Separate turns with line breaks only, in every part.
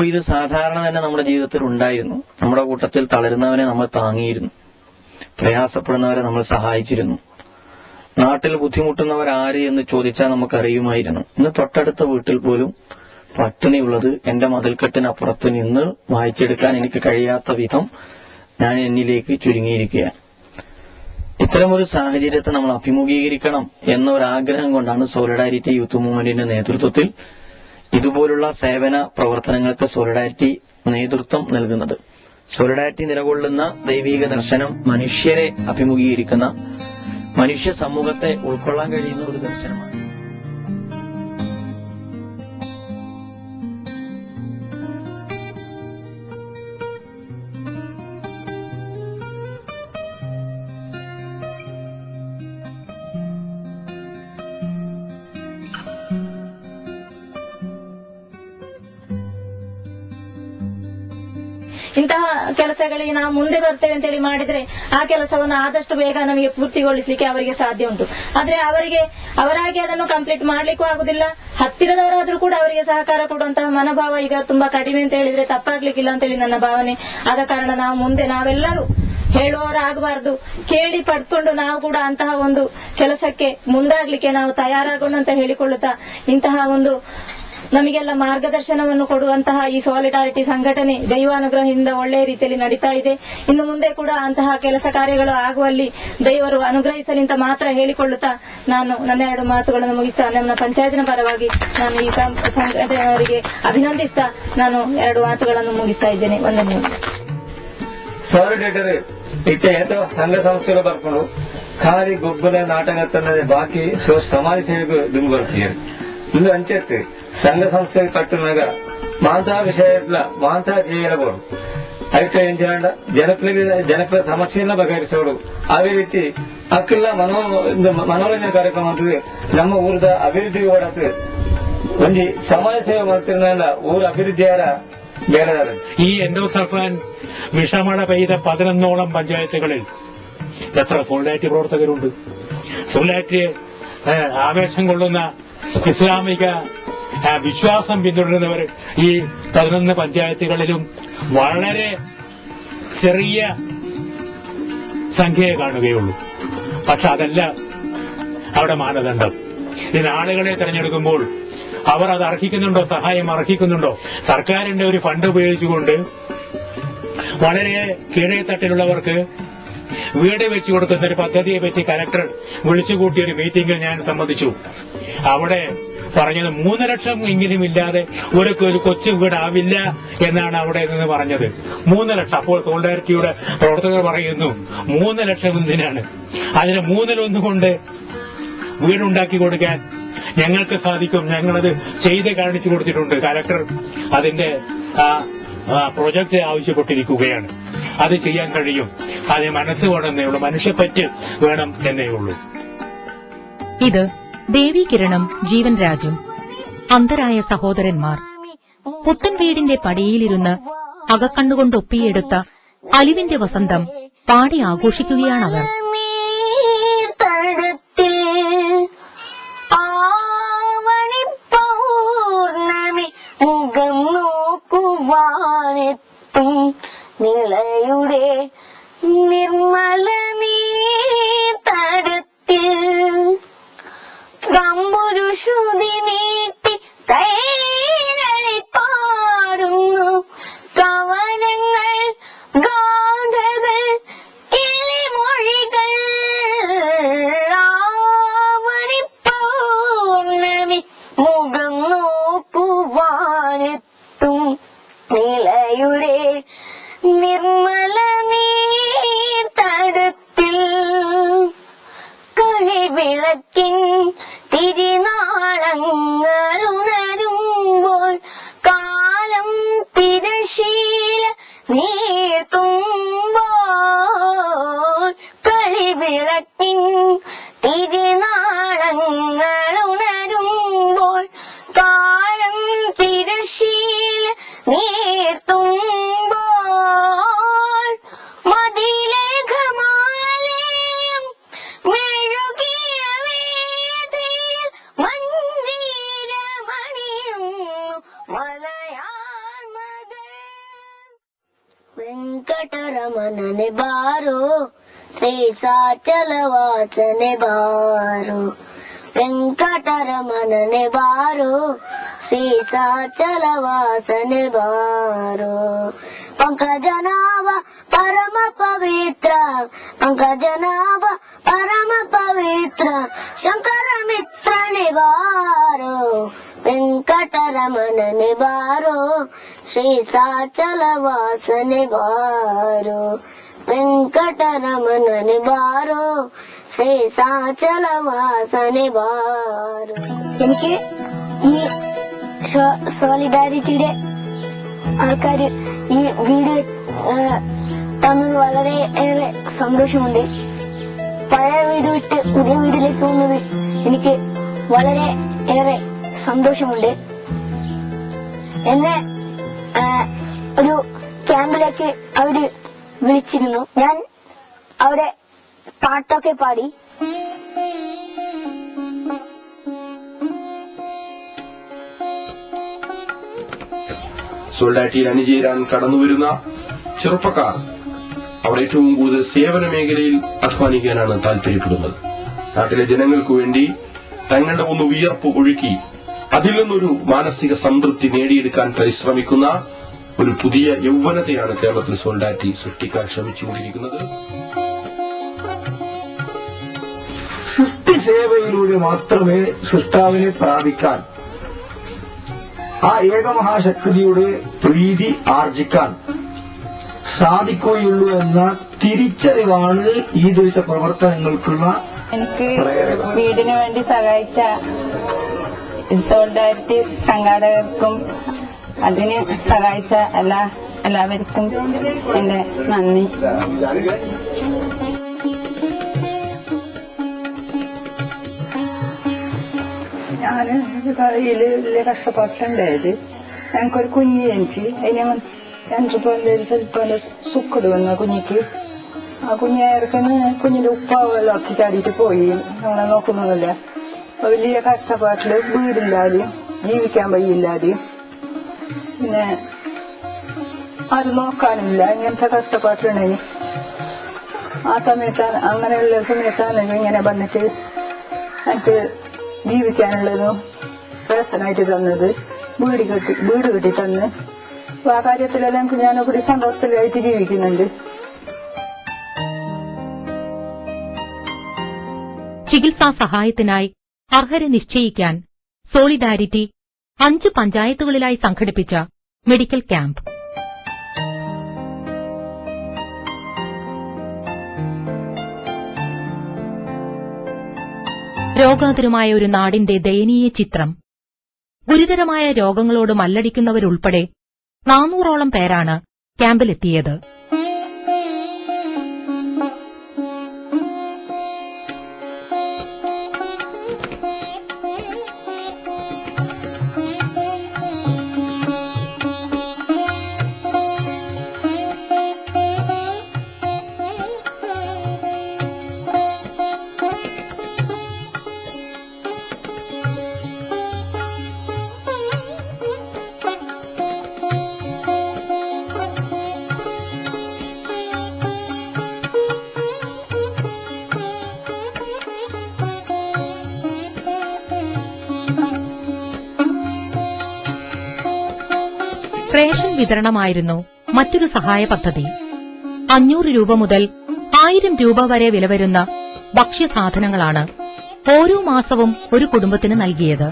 മുമ്പ് ഇത് സാധാരണ തന്നെ നമ്മുടെ ജീവിതത്തിൽ ഉണ്ടായിരുന്നു. നമ്മുടെ കൂട്ടത്തിൽ തളരുന്നവനെ നമ്മൾ താങ്ങിയിരുന്നു. പ്രയാസപ്പെടുന്നവരെ നമ്മൾ സഹായിച്ചിരുന്നു. നാട്ടിൽ ബുദ്ധിമുട്ടുന്നവർ ആര് എന്ന് ചോദിച്ചാൽ നമുക്കറിയുമായിരുന്നു. ഇന്ന് തൊട്ടടുത്ത വീട്ടിൽ പോലും പട്ടിണിയുള്ളത് എന്റെ മതിൽക്കെട്ടിനപ്പുറത്ത് നിന്ന് വായിച്ചെടുക്കാൻ എനിക്ക് കഴിയാത്ത വിധം ഞാൻ എന്നിലേക്ക് ചുരുങ്ങിയിരിക്കുകയാണ്. ഇത്തരമൊരു സാഹചര്യത്തെ നമ്മൾ അഭിമുഖീകരിക്കണം എന്ന ഒരു ആഗ്രഹം കൊണ്ടാണ് സോളിഡാരിറ്റി യൂത്ത് മൂവ്മെന്റിന്റെ നേതൃത്വത്തിൽ ഇതുപോലുള്ള സേവന പ്രവർത്തനങ്ങൾക്ക് സോളിഡാരിറ്റി നേതൃത്വം നൽകുന്നത്. സോളിഡാരിറ്റി നിലകൊള്ളുന്ന ദൈവിക ദർശനം മനുഷ്യരെ അഭിമുഖീകരിക്കുന്ന മനുഷ്യ സമൂഹത്തെ ഉൾക്കൊള്ളാൻ കഴിയുന്ന ഒരു ദർശനമാണ്.
ಇಂತಹ ಕೆಲಸಗಳಿಗೆ ನಾವು ಮುಂದೆ ಬರ್ತೇವೆ ಅಂತ ಹೇಳಿ ಮಾಡಿದ್ರೆ ಆ ಕೆಲಸವನ್ನು ಆದಷ್ಟು ಬೇಗ ನಮಗೆ ಪೂರ್ತಿಗೊಳಿಸಲಿಕ್ಕೆ ಅವರಿಗೆ ಸಾಧ್ಯ ಉಂಟು. ಆದ್ರೆ ಅವರಿಗೆ, ಅವರಾಗಿ ಅದನ್ನು ಕಂಪ್ಲೀಟ್ ಮಾಡ್ಲಿಕ್ಕೂ ಆಗುದಿಲ್ಲ. ಹತ್ತಿರದವರಾದ್ರೂ ಕೂಡ ಅವರಿಗೆ ಸಹಕಾರ ಕೊಡುವಂತಹ ಮನೋಭಾವ ಈಗ ತುಂಬಾ ಕಡಿಮೆ ಅಂತ ಹೇಳಿದ್ರೆ ತಪ್ಪಾಗ್ಲಿಕ್ಕಿಲ್ಲ ಅಂತ ಹೇಳಿ ನನ್ನ ಭಾವನೆ. ಆದ ಕಾರಣ ನಾವು ಮುಂದೆ ನಾವೆಲ್ಲರೂ ಹೇಳುವವರಾಗಬಾರ್ದು ಕೇಳಿ ಪಡ್ಕೊಂಡು ನಾವು ಕೂಡ ಅಂತಹ ಒಂದು ಕೆಲಸಕ್ಕೆ ಮುಂದಾಗ್ಲಿಕ್ಕೆ ನಾವು ತಯಾರಾಗೋಣ ಅಂತ ಹೇಳಿಕೊಳ್ಳುತ್ತಾ ಇಂತಹ ಒಂದು ನಮಗೆಲ್ಲ ಮಾರ್ಗದರ್ಶನವನ್ನು ಕೊಡುವಂತಹ ಈ ಸಾಲಿಡಾರಿಟಿ ಸಂಘಟನೆ ದೈವಾನುಗ್ರಹದಿಂದ ಒಳ್ಳೆಯ ರೀತಿಯಲ್ಲಿ ನಡೀತಾ ಇದೆ. ಇನ್ನು ಮುಂದೆ ಕೂಡ ಅಂತಹ ಕೆಲಸ ಕಾರ್ಯಗಳು ಆಗುವಲ್ಲಿ ದೈವರು ಅನುಗ್ರಹಿಸಲಿ ಅಂತ ಮಾತ್ರ ಹೇಳಿಕೊಳ್ಳುತ್ತಾ ನಾನು ನನ್ನ ಎರಡು ಮಾತುಗಳನ್ನು ಮುಗಿಸ್ತಾ ನನ್ನ ಪಂಚಾಯತಿನ ಪರವಾಗಿ ನಾನು ಈ ಸಂಘಟನೆಯವರಿಗೆ ಅಭಿನಂದಿಸ್ತಾ ನಾನು ಎರಡು ಮಾತುಗಳನ್ನು ಮುಗಿಸ್ತಾ ಇದ್ದೇನೆ. ಒಂದನ್ನು
ಸಾಲಿಡೇಟರ್ ಇಟ್ಟೆ ಸಂಘ ಸಂಸ್ಥೆಗಳು ಬರ್ಕೊಂಡು ಖಾಲಿ ಗೊಬ್ಬರ ನಾಟಕ ತನ್ನದೇ, ಬಾಕಿ ಸಮಾಜ ಸೇವೆಗೂ ದುಂಬು ಬರ್ತೀರಿ ಒಂದು ಅಂಚೆತ್ತು ಸಂಘ ಸಂಸ್ಥೆ ಕಟ್ಟುವಾಗ ಮಾಂತಾ ವಿಷಯ ಮಾಂತಾ ಜೀವನಗಳು ಅದಕ್ಕೆ ಏನ್ ಚೇಯಂಡ ಜನಪ್ರಿಯ ಜನಪ್ರಿಯ ಸಮಸ್ಯೆಯನ್ನ ಬಗೆಹರಿಸೋಡು ಅದೇ ರೀತಿ ಅಕ್ಕೆಲ್ಲ ಮನೋ ಮನೋರಂಜನೆ ಕಾರ್ಯಕ್ರಮ ಅಂತದೆ ನಮ್ಮ ಊರದ ಅಭಿವೃದ್ಧಿ ಓಡಾಗ್ತದೆ ಒಂದು ಸಮಾಜ ಸೇವೆ ಮಾಡ್ತಿರೋದ್ರಿಂದ ಊರ ಅಭಿವೃದ್ಧಿಯಾರ
ഈ എൻഡോ സൾഫാൻ വിഷമഴ പെയ്ത പതിനൊന്നോളം പഞ്ചായത്തുകളിൽ എത്ര സോൾഡാറ്റി പ്രവർത്തകരുണ്ട് സോൾഡാറ്റിയെ ആവേശം കൊള്ളുന്ന ഇസ്ലാമിക വിശ്വാസം പിന്തുടരുന്നവർ ഈ പതിനൊന്ന് പഞ്ചായത്തുകളിലും വളരെ ചെറിയ സംഖ്യയെ കാണുകയുള്ളൂ. പക്ഷെ അതല്ല അവിടെ മാനദണ്ഡം. ഇതിന് ആളുകളെ തെരഞ്ഞെടുക്കുമ്പോൾ അവർ അത് അർഹിക്കുന്നുണ്ടോ സഹായം അർഹിക്കുന്നുണ്ടോ? സർക്കാരിന്റെ ഒരു ഫണ്ട് ഉപയോഗിച്ചുകൊണ്ട് വളരെ കീഴേത്തട്ടിലുള്ളവർക്ക് വീട് വെച്ചു കൊടുക്കുന്ന ഒരു പദ്ധതിയെ പറ്റി കലക്ടർ വിളിച്ചുകൂട്ടിയ ഒരു മീറ്റിംഗിൽ ഞാൻ സംബന്ധിച്ചു. അവിടെ പറഞ്ഞത് മൂന്ന് ലക്ഷം എങ്കിലും ഇല്ലാതെ ഒരു കൊച്ചു വീടാവില്ല എന്നാണ് അവിടെ നിന്ന് പറഞ്ഞത്. മൂന്ന് ലക്ഷം. അപ്പോൾ സോളിഡാരിറ്റിയുടെ പ്രവർത്തകർ പറയുന്നു മൂന്ന് ലക്ഷം എന്തിനാണ്? അതിന് മൂന്നിലൊന്നുകൊണ്ട് വീടുണ്ടാക്കി കൊടുക്കാൻ ഞങ്ങൾക്ക് സാധിക്കും. ഞങ്ങളത് ചെയ്ത് കാണിച്ചു കൊടുത്തിട്ടുണ്ട്. കലക്ടർ അതിന്റെ പ്രൊജക്ട് ആവശ്യപ്പെട്ടിരിക്കുകയാണ്. അത് ചെയ്യാൻ കഴിയും. അത് മനസ്സ് വേണമെന്നേ ഉള്ളൂ. മനുഷ്യപ്പറ്റ് വേണം എന്നേ ഉള്ളൂ.
ഇത് ദേവി കിരണം ജീവൻ രാജും അന്തരായ സഹോദരന്മാർ. പുത്തൻ വീടിന്റെ പടിയിലിരുന്ന് അകക്കണ്ണുകൊണ്ട് ഒപ്പിയെടുത്ത അലിവിന്റെ വസന്തം പാടി ആഘോഷിക്കുകയാണവർ
അവർ. ആവണി പൗർണമി മുഖം നിളയുടെ നിർമ്മലമീ കളിവിളക്കിൻ వెంకటరమణని బారు శ్రీశాచలవాసనే బారు. వెంకటరమణని బారు శ్రీసాచలవాసని బారు. పంకజనావ పరమ పవిత్ర పంకజనావ పరమ పవిత్ర శంకర శంకరమిత్ర నివారు വെങ്കടരമന നിവാരോ ശ്രീ సాచల వాసని బారో వెంకటరమణని బారో శ్రీ సాచల వాసని బారോ എനിക്ക് ഈ സോളിഡാരിറ്റിയുടെ ആൾക്കാർ ഈ വീട് തന്നത് വളരെ ഏറെ സന്തോഷമുണ്ട്. പഴയ വീട് വിട്ട് പുതിയ വീട്ടിലേക്ക് പോകുന്നത് എനിക്ക് വളരെ ഏറെ സന്തോഷമുണ്ട്. എന്നെ ഒരു ക്യാമ്പിലേക്ക് അവർ വിളിച്ചിരുന്നു. ഞാൻ അവിടെ പാട്ടൊക്കെ പാടി.
സോൾഡാറ്റിയിൽ അണിചേരാൻ കടന്നുവരുന്ന ചെറുപ്പക്കാർ അവർ ഏറ്റവും കൂടുതൽ സേവന മേഖലയിൽ അധ്വാനിക്കാനാണ് താല്പര്യപ്പെടുന്നത്. നാട്ടിലെ ജനങ്ങൾക്ക് വേണ്ടി തങ്ങളുടെ ഒന്ന് വിയർപ്പ് ഒഴുക്കി അതിൽ നിന്നൊരു മാനസിക സംതൃപ്തി നേടിയെടുക്കാൻ പരിശ്രമിക്കുന്ന ഒരു പുതിയ യൗവനതയാണ് കേരളത്തിൽ സോൾഡാറ്റി സൃഷ്ടിക്കാൻ ശ്രമിച്ചുകൊണ്ടിരിക്കുന്നത്.
സൃഷ്ടിസേവയിലൂടെ മാത്രമേ സൃഷ്ടാവിനെ പ്രാപിക്കാൻ ആ ഏകമഹാശക്തിയുടെ പ്രീതി ആർജിക്കാൻ സാധിക്കുകയുള്ളൂ എന്ന തിരിച്ചറിവാണ് ഈ ദിവസ പ്രവർത്തനങ്ങൾക്കുള്ള
എനിക്ക്
വീടിനു
വീടിന് വേണ്ടി സഹായിച്ച സോൾഡാരിറ്റി സംഘാടകർക്കും അതിന് സഹായിച്ച എല്ലാ എല്ലാവർക്കും എന്റെ നന്ദി. ഞാൻ കടയിൽ വലിയ കഷ്ടപ്പാട്ടുണ്ടായത് ഞങ്ങൾക്കൊരു കുഞ്ഞ് ജനിച്ച് അതിനെ ഞങ്ങൾക്ക് ഒരു സ്വല്പം സുക്കട് വന്ന കുഞ്ഞിക്ക്. ആ കുഞ്ഞേർക്കന്ന് കുഞ്ഞിന്റെ ഉപ്പാവെല്ലാം ഒക്കെ ചാടിയിട്ട് പോയി. ഞങ്ങളെ നോക്കുന്നതല്ല. വലിയ കഷ്ടപ്പാട്ടിൽ വീടില്ലാതെയും ജീവിക്കാൻ വയ്യില്ലാതെയും പിന്നെ ആരും നോക്കാനില്ല. ഇങ്ങനത്തെ കഷ്ടപ്പാട്ടിലുണ്ടെങ്കിൽ ആ സമയത്താണ് അങ്ങനെയുള്ള സമയത്താണ് ഇങ്ങനെ വന്നിട്ട് എനിക്ക് ജീവിക്കാനുള്ളതും പ്രശ്നമായിട്ട് തന്നത്. വീട് കെട്ടി വീട് കെട്ടി തന്ന്. അപ്പൊ ആ കാര്യത്തിലെല്ലാം എനിക്ക് ഞാൻ ഞാനൊക്കെ സന്തോഷത്തിലായിട്ട് ജീവിക്കുന്നുണ്ട്.
ചികിത്സാ സഹായത്തിനായി അർഹരെ നിശ്ചയിക്കാൻ സോളിഡാരിറ്റി അഞ്ച് പഞ്ചായത്തുകളിലായി സംഘടിപ്പിച്ച മെഡിക്കൽ ക്യാമ്പ്. രോഗാതുരമായ ഒരു നാടിന്റെ ദയനീയ ചിത്രം. ഗുരുതരമായ രോഗങ്ങളോട് മല്ലടിക്കുന്നവരുൾപ്പെടെ നാനൂറോളം പേരാണ് ക്യാമ്പിലെത്തിയത്. വിതരണമായിരുന്നു. മറ്റൊരു സഹായ പദ്ധതി. അഞ്ഞൂറ് രൂപ മുതൽ ആയിരം രൂപ വരെ വില വരുന്ന ഭക്ഷ്യസാധനങ്ങളാണ് ഓരോ മാസവും ഒരു കുടുംബത്തിന് നൽകിയത്.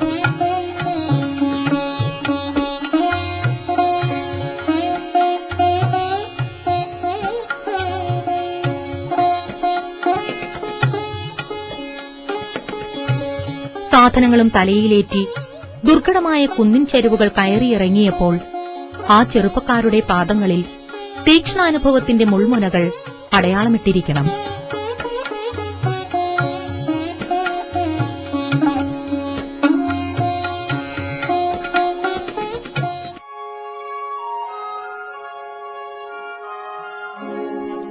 സാധനങ്ങളും തലയിലേറ്റി ദുർഘടമായ കുന്നിൻ ചെരുവുകൾ കയറിയിറങ്ങിയപ്പോൾ ആ ചെറുപ്പക്കാരുടെ പാദങ്ങളിൽ തീക്ഷ്ണാനുഭവത്തിന്റെ മുൾമുനകൾ അടയാളമിട്ടിരിക്കണം.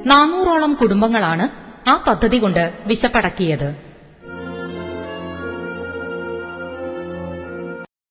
നാനൂറോളം കുടുംബങ്ങളാണ് ആ പദ്ധതി കൊണ്ട് വിശപ്പടക്കിയത്.